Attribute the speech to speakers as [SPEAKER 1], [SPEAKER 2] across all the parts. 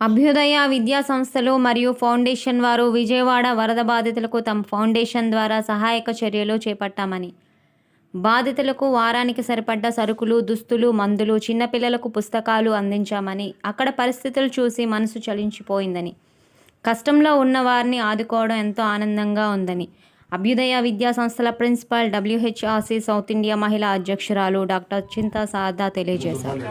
[SPEAKER 1] అభ్యుదయ విద్యా సంస్థలు మరియు ఫౌండేషన్ వారు విజయవాడ వరద బాధితులకు తమ ఫౌండేషన్ ద్వారా సహాయక చర్యలు చేపట్టామని. బాధితులకు వారానికి సరిపడ్డ సరుకులు దుస్తులు మందులు చిన్నపిల్లలకు పుస్తకాలు అందించామని అక్కడ పరిస్థితులు చూసి మనసు చలించిపోయిందని. కష్టంలో ఉన్న వారిని ఆదుకోవడం ఎంతో ఆనందంగా ఉందని. అభ్యుదయ విద్యా సంస్థల ప్రిన్సిపాల్ డబ్ల్యూహెచ్ఆర్సీ సౌత్ ఇండియా మహిళా అధ్యక్షురాలు డాక్టర్ చింతా సారదా తెలియజేశారు.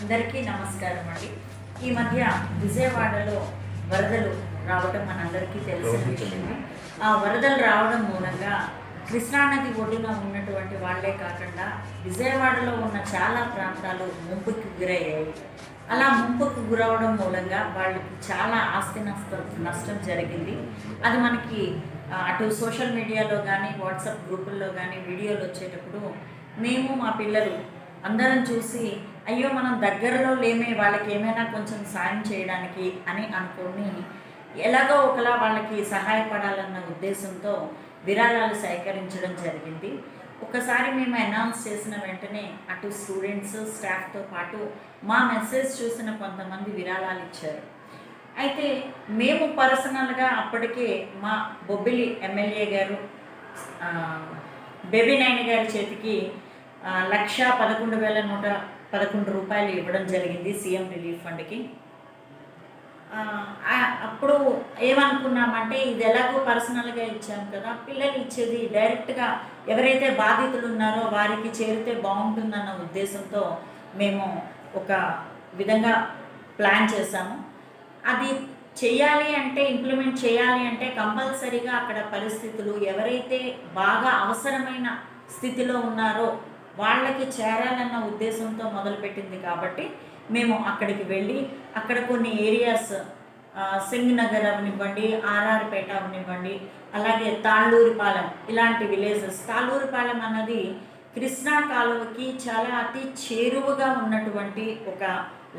[SPEAKER 2] అందరికీ నమస్కారం అండి. ఈ మధ్య విజయవాడలో వరదలు రావడం మనందరికీ తెలిసిన విషయమే ఆ వరదలు రావడం మూలంగా కృష్ణానది ఒడ్డున ఉన్నటువంటి వాళ్ళే కాకుండా విజయవాడలో ఉన్న చాలా ప్రాంతాలు ముంపుకి గురయ్యాయి. అలా ముంపుకు గురవడం మూలంగా వాళ్ళకి చాలా ఆస్తి నష్టం నష్టం జరిగింది. అది మనకి అటు సోషల్ మీడియాలో కానీ వాట్సాప్ గ్రూపుల్లో కానీ వీడియోలు వచ్చేటప్పుడు మేము మా పిల్లలు అందరం చూసి అయ్యో మనం దగ్గరలో లేమే వాళ్ళకి ఏమైనా కొంచెం సాయం చేయడానికి అని అనుకొని ఎలాగో ఒకలా వాళ్ళకి సహాయపడాలన్న ఉద్దేశంతో విరాళాలు సేకరించడం జరిగింది. ఒకసారి మేము అనౌన్స్ చేసిన వెంటనే అటు స్టూడెంట్స్ స్టాఫ్తో పాటు మా మెసేజ్ చూసిన కొంతమంది విరాళాలు ఇచ్చారు. అయితే మేము పర్సనల్గా అప్పటికే మా బొబ్బిలి ఎమ్మెల్యే గారు బేబీ నాయని గారి చేతికి లక్ష పదకొండు వేల నూట పదకొండు రూపాయలు ఇవ్వడం జరిగింది సీఎం రిలీఫ్ ఫండ్కి. అప్పుడు ఏమనుకున్నామంటే ఇది ఎలాగో పర్సనల్గా ఇచ్చాం కదా పిల్లలు ఇచ్చేది డైరెక్ట్గా ఎవరైతే బాధితులు ఉన్నారో వారికి చేరితే బాగుంటుందన్న ఉద్దేశంతో మేము ఒక విధంగా ప్లాన్ చేశాము. అది చేయాలి అంటే ఇంప్లిమెంట్ చేయాలి అంటే కంపల్సరీగా అక్కడ పరిస్థితులు ఎవరైతే బాగా అవసరమైన స్థితిలో ఉన్నారో వాళ్ళకి చేరాలన్న ఉద్దేశంతో మొదలుపెట్టింది కాబట్టి మేము అక్కడికి వెళ్ళి అక్కడ కొన్ని ఏరియాస్ సింగనగర్ అవనివ్వండి ఆర్ఆర్పేట అవనివ్వండి అలాగే తాళ్ళూరిపాలెం ఇలాంటి విలేజెస్ తాళ్ళూరిపాలెం అన్నది కృష్ణా కాలువకి చాలా అతి చేరువగా ఉన్నటువంటి ఒక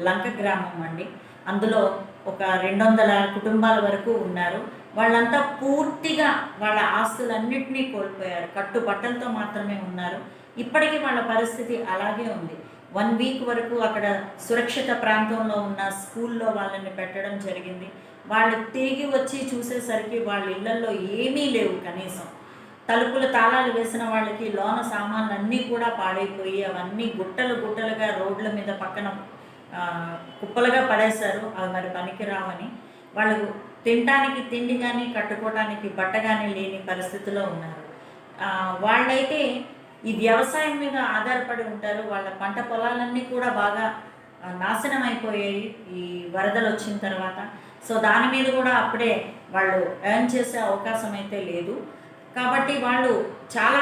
[SPEAKER 2] లంక గ్రామం అండి. అందులో ఒక రెండు వందల కుటుంబాల వరకు ఉన్నారు. వాళ్ళంతా పూర్తిగా వాళ్ళ ఆస్తులన్నింటినీ కోల్పోయారు. కట్టుబట్టలతో మాత్రమే ఉన్నారు. ఇప్పటికీ వాళ్ళ పరిస్థితి అలాగే ఉంది. వన్ వీక్ వరకు అక్కడ సురక్షిత ప్రాంతంలో ఉన్న స్కూల్లో వాళ్ళని పెట్టడం జరిగింది. వాళ్ళు తిరిగి వచ్చి చూసేసరికి వాళ్ళ ఇళ్ళలో ఏమీ లేవు కనీసం. తలుపుల తాళాలు వేసిన వాళ్ళకి లోన సామాన్లు అన్నీ కూడా పాడైపోయి అవన్నీ గుట్టలు గుట్టలుగా రోడ్ల మీద పక్కన కుప్పలుగా పడేశారు. అవి మరి పనికిరావని. వాళ్ళు తినడానికి తిండి కానీ కట్టుకోవడానికి బట్ట కానీ లేని పరిస్థితిలో ఉన్నారు. వాళ్ళైతే ఈ వ్యవసాయం మీద ఆధారపడి ఉంటారు. వాళ్ళ పంట పొలాలన్నీ కూడా బాగా నాశనం అయిపోయాయి ఈ వరదలు వచ్చిన తర్వాత. సో దాని మీద కూడా అప్పుడే వాళ్ళు ఎర్న్ చేసే అవకాశం అయితే లేదు. కాబట్టి వాళ్ళు చాలా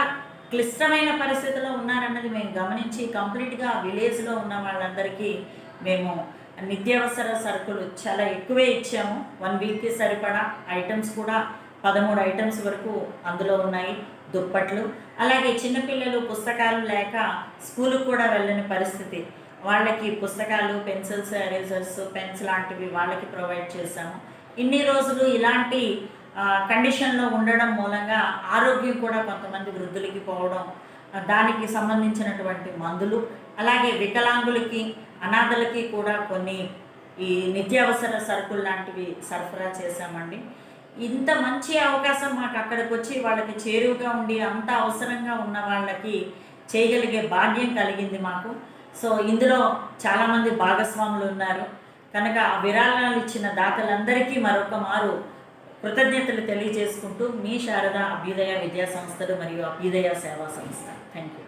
[SPEAKER 2] క్లిష్టమైన పరిస్థితిలో ఉన్నారన్నది మేము గమనించి కంప్లీట్గా విలేజ్లో ఉన్న వాళ్ళందరికీ మేము నిత్యావసర సరుకులు చాలా ఎక్కువే ఇచ్చాము. వన్ వీక్కి సరిపడా ఐటమ్స్ కూడా పదమూడు ఐటమ్స్ వరకు అందులో ఉన్నాయి. దుప్పట్లు అలాగే చిన్నపిల్లలు పుస్తకాలు లేక స్కూలుకు కూడా వెళ్ళని పరిస్థితి. వాళ్ళకి పుస్తకాలు పెన్సిల్స్ ఎరేజర్స్ పెన్స్ లాంటివి వాళ్ళకి ప్రొవైడ్ చేశాము. ఇన్ని రోజులు ఇలాంటి కండిషన్లో ఉండడం మూలంగా ఆరోగ్యం కూడా కొంతమంది వృద్ధులకి పోవడం దానికి సంబంధించినటువంటి మందులు అలాగే వికలాంగులకి అనాథలకి కూడా కొన్ని ఈ నిత్యావసర సరుకులు లాంటివి సరఫరా చేశామండి. ఇంత మంచి అవకాశం మాకు అక్కడికి వచ్చి వాళ్ళకి చేరువుగా ఉండి అంత అవసరంగా ఉన్న వాళ్ళకి చేయగలిగే భాగ్యం కలిగింది మాకు. సో ఇందులో చాలామంది భాగస్వాములు ఉన్నారు. కనుక ఆ విరాళాలు ఇచ్చిన దాతలందరికీ మరొక మారు కృతజ్ఞతలు తెలియజేసుకుంటూ మీ శారద అభ్యుదయ విద్యా సంస్థలు మరియు అభ్యుదయ సేవా సంస్థ. Thank you